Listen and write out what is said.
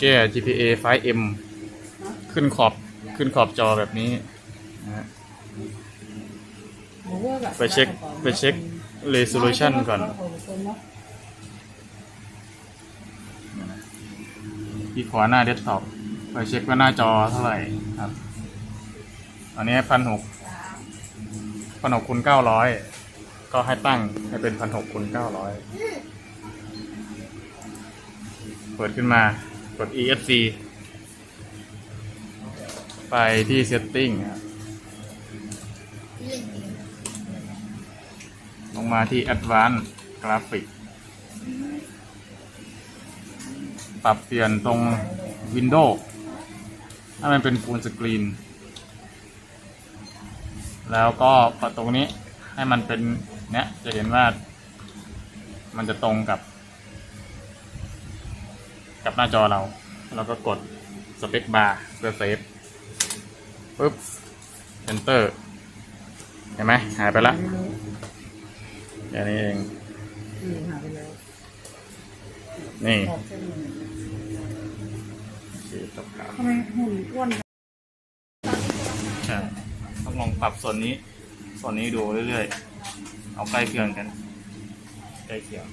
แก้ GPA 5M ขึ้นขอบขึ้นขอบจอแบบนี้นะฮะไปเช็คไปเช็ค resolution ก่อน ที่ขวาหน้าเดสก์ท็อปไปเช็คว่าหน้าจอเท่าไหร่ครับอันนี้พันหกพันหกคูณเก้าร้อยก็ให้ตั้งให้เป็นพันหกคูณเก้าร้อยเปิดขึ้นมา กด ESC ไปที่ setting ครับลงมาที่ advanced graphic ปรับเปลี่ยนตรง Windows ให้มันเป็น full screen แล้วก็ปรับตรงนี้ให้มันเป็นเนี้ยจะเห็นว่ามันจะตรงกับ กับหน้าจอเราแล้วก็กดสเปคบาร์เพื่อเซฟปุ๊บ enter เห็นไหมหายไปละแค่นี้เองนี่โอเคจบครับทำไมหุ่นอ้วนใช่ต้องลองปรับส่วนนี้ ส่วนนี้ดูเรื่อยๆ เอาใกล้เคียงกัน ใกล้เคียง